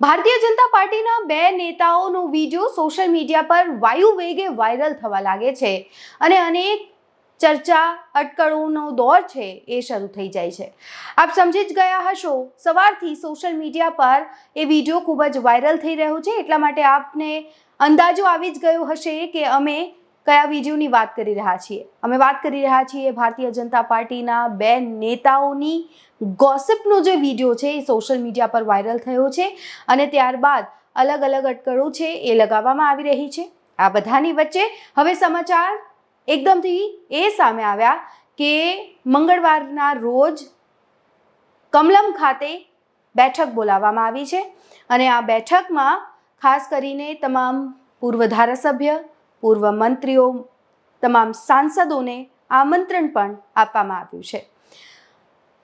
ભારતીય જનતા પાર્ટીના બે નેતાઓનો video social media પર વાયુ વેગે વાયરલ થવા લાગે છે અને અનેક ચર્ચા અટકળોનો દોર છે એ શરૂ થઈ જાય છે. આપ સમજી જ ગયા હશો, સવારથી સોશિયલ મીડિયા પર એ વીડિયો ખૂબ જ વાયરલ થઈ રહ્યો છે. એટલા માટે આપને અંદાજો આવી જ ગયો હશે કે અમે કયા વિડીયોની વાત કરી રહ્યા છીએ. અમે વાત કરી રહ્યા છીએ ભારતીય જનતા પાર્ટીના બે નેતાઓની ગોસિપનો જે વીડિયો છે એ સોશિયલ મીડિયા પર વાયરલ થયો છે અને ત્યારબાદ અલગ અલગ અટકળો છે એ લગાવવામાં આવી રહી છે. આ બધાની વચ્ચે હવે સમાચાર એકદમથી એ સામે આવ્યા કે મંગળવારના રોજ કમલમ ખાતે બેઠક બોલાવવામાં આવી છે અને આ બેઠકમાં ખાસ કરીને તમામ પૂર્વ ધારાસભ્ય, પૂર્વ મંત્રીઓ, તમામ સાંસદોને આમંત્રણ પણ આપવામાં આવ્યું છે.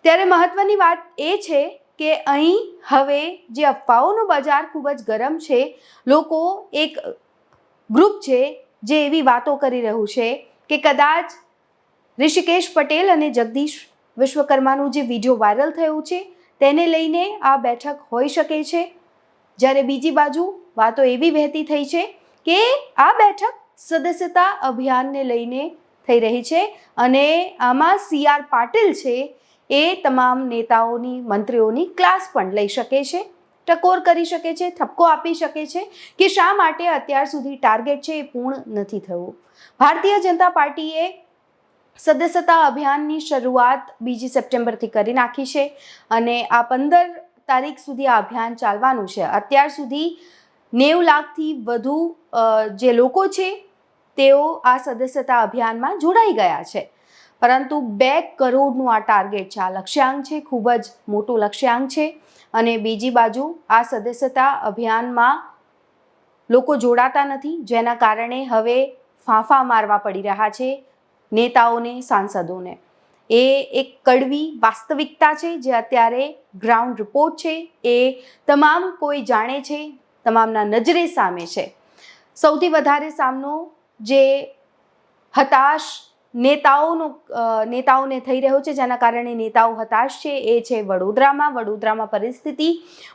ત્યારે મહત્વની વાત એ છે કે અહીં હવે જે અફવાઓનું બજાર ખૂબ જ ગરમ છે, લોકો એક ગ્રુપ છે જે એવી વાતો કરી રહ્યું છે કે કદાચ ઋષિકેશ પટેલ અને જગદીશ વિશ્વકર્માનું જે વીડિયો વાયરલ થયું છે તેને લઈને આ બેઠક હોઈ શકે છે. જ્યારે બીજી બાજુ વાતો એવી વહેતી થઈ છે કે આ બેઠક સદસ્યતા અભિયાનને લઈને થઈ રહી છે અને આમાં સી આર પાટીલ છે એ તમામ નેતાઓની, મંત્રીઓની ક્લાસ પણ લઈ શકે છે, ટકોર કરી શકે છે, ઠપકો આપી શકે છે કે શા માટે અત્યાર સુધી ટાર્ગેટ છે એ પૂર્ણ નથી થયું. ભારતીય જનતા પાર્ટીએ સદસ્યતા અભિયાનની શરૂઆત બીજી સપ્ટેમ્બરથી કરી નાખી છે અને આ પંદર તારીખ સુધી આ અભિયાન ચાલવાનું છે. અત્યાર સુધી નેવ લાખથી વધુ જે લોકો છે તેઓ આ સદસ્યતા અભિયાનમાં જોડાઈ ગયા છે. પરંતુ બે કરોડનું આ ટાર્ગેટ છે. આ લક્ષ્યાંક છે, ખૂબ જ મોટું લક્ષ્યાંક છે. અને બીજી બાજુ આ સદસ્યતા અભિયાનમાં લોકો જોડાતા નથી, જેના કારણે હવે ફાંફા મારવા પડી રહ્યા છે નેતાઓને, સાંસદોને. એ એક કડવી વાસ્તવિકતા છે, જે અત્યારે ગ્રાઉન્ડ રિપોર્ટ છે. એ તમામ કોઈ જાણે છે, તમામના નજરે સામે છે. સૌથી વધારે સામનો જે હતાશ નેતાઓનો નેતાઓને થઈ રહ્યો છે, જેના કારણે નેતાઓ હતાશ છે. એ છે વડોદરામાં. વડોદરામાં પરિસ્થિતિ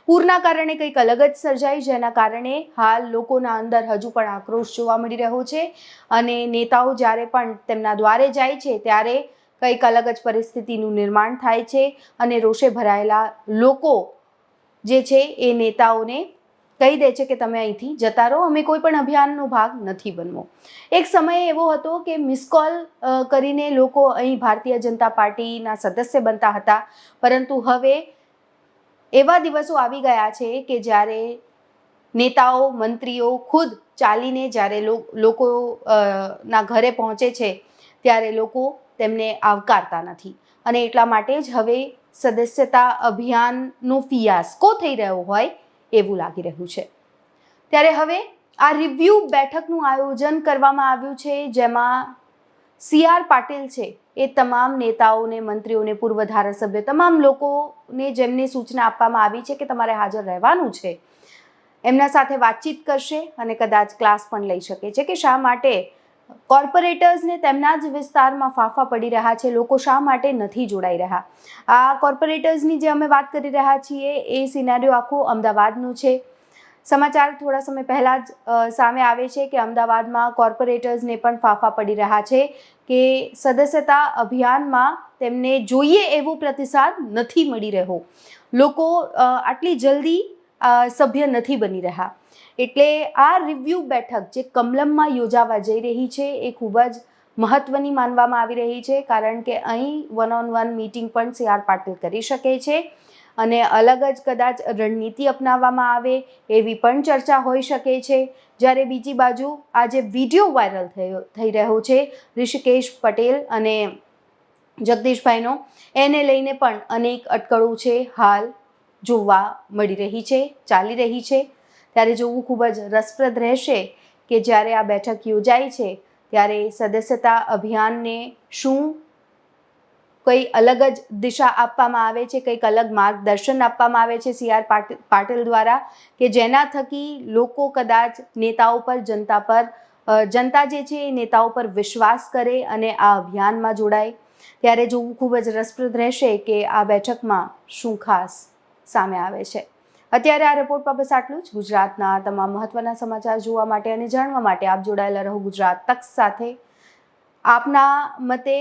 પૂરના કારણે કંઈક અલગ જ સર્જાઈ, જેના કારણે હાલ લોકોના અંદર હજુ પણ આક્રોશ જોવા મળી રહ્યો છે. અને નેતાઓ જ્યારે પણ તેમના દ્વારે જાય છે, ત્યારે કંઈક અલગ જ પરિસ્થિતિનું નિર્માણ થાય છે. અને રોષે ભરાયેલા લોકો જે છે, એ નેતાઓને કહી દે છે કે તમે અહીંથી જતા રહો. અમે કોઈ પણ અભિયાનનો ભાગ નથી બનવો. એક સમય એવો હતો કે મિસકોલ કરીને લોકો અહીં ભારતીય જનતા પાર્ટીના સદસ્ય બનતા હતા. પરંતુ હવે એવા દિવસો આવી ગયા છે કે જ્યારે નેતાઓ, મંત્રીઓ ખુદ ચાલીને જ્યારે લોકો ના ઘરે પહોંચે છે, ત્યારે લોકો તેમને આવકારતા નથી. અને એટલા માટે જ હવે સદસ્યતા અભિયાનનો ફિયાસ્કો થઈ રહ્યો હોય એવું લાગી રહ્યું છે. ત્યારે હવે આ રિવ્યૂ બેઠકનું આયોજન કરવામાં આવ્યું છે, જેમાં સી આર પાટીલ છે, એ તમામ નેતાઓને, મંત્રીઓને, પૂર્વ ધારાસભ્ય, તમામ લોકોને જેમને સૂચના આપવામાં આવી છે કે તમારે હાજર રહેવાનું છે, એમના સાથે વાતચીત કરશે અને કદાચ ક્લાસ પણ લઈ શકે છે કે શા માટે કોર્પોરેટર્સને તેમના જ વિસ્તારમાં ફાંફા પડી રહ્યા છે, લોકો શા માટે નથી જોડાઈ રહ્યા? આ કોર્પોરેટર્સની જે અમે વાત કરી રહ્યા છીએ, એ સિનારીઓ આખું અમદાવાદનું છે. સમાચાર થોડા સમય પહેલાં જ સામે આવે છે કે અમદાવાદમાં કોર્પોરેટર્સને પણ ફાંફા પડી રહ્યા છે કે સદસ્યતા અભિયાનમાં તેમને જોઈએ એવો પ્રતિસાદ નથી મળી રહ્યો. લોકો આટલી જલ્દી સભ્ય નથી બની રહ્યા. એટલે આ રિવ્યૂ બેઠક જે કમલમમાં યોજાવા જઈ રહી છે એ ખૂબ જ મહત્વની માનવામાં આવી રહી છે, કારણ કે અહીં વન ઓન વન મીટિંગ પણ સી આર પાટીલ કરી શકે છે અને અલગ જ કદાચ રણનીતિ અપનાવવામાં આવે એવી પણ ચર્ચા હોઈ શકે છે. જ્યારે બીજી બાજુ આ જે વીડિયો વાયરલ થયો, થઈ રહ્યો છે, ઋષિકેશ પટેલ અને જગદીશભાઈનો, એને લઈને પણ અનેક અટકળો છે હાલ. જોવા મળી રહી છે, ચાલી રહી છે. ત્યારે જોવું ખૂબ જ રસપ્રદ રહેશે કે જ્યારે આ બેઠક યોજાય છે, ત્યારે સદસ્યતા અભિયાનને શું કંઈ અલગ જ દિશા આપવામાં આવે છે, કંઈક અલગ માર્ગદર્શન આપવામાં આવે છે સી આર પાટીલ દ્વારા કે જેના થકી લોકો કદાચ નેતાઓ પર, જનતા પર જનતા જે છે એ નેતાઓ પર વિશ્વાસ કરે અને આ અભિયાનમાં જોડાય. ત્યારે જોવું ખૂબ જ રસપ્રદ રહેશે કે આ બેઠકમાં શું ખાસ સામે આવે છે. અત્યારે આ રિપોર્ટ પર બસ આટલું જ. ગુજરાતના તમામ મહત્વના સમાચાર જોવા માટે અને જાણવા માટે આપ જોડાયેલા રહો ગુજરાત તક સાથે. આપના મતે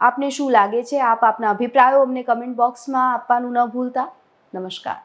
આપને શું લાગે છે? આપ આપના અભિપ્રાયો અમને કમેન્ટ બોક્સમાં આપવાનું ન ભૂલતા. નમસ્કાર.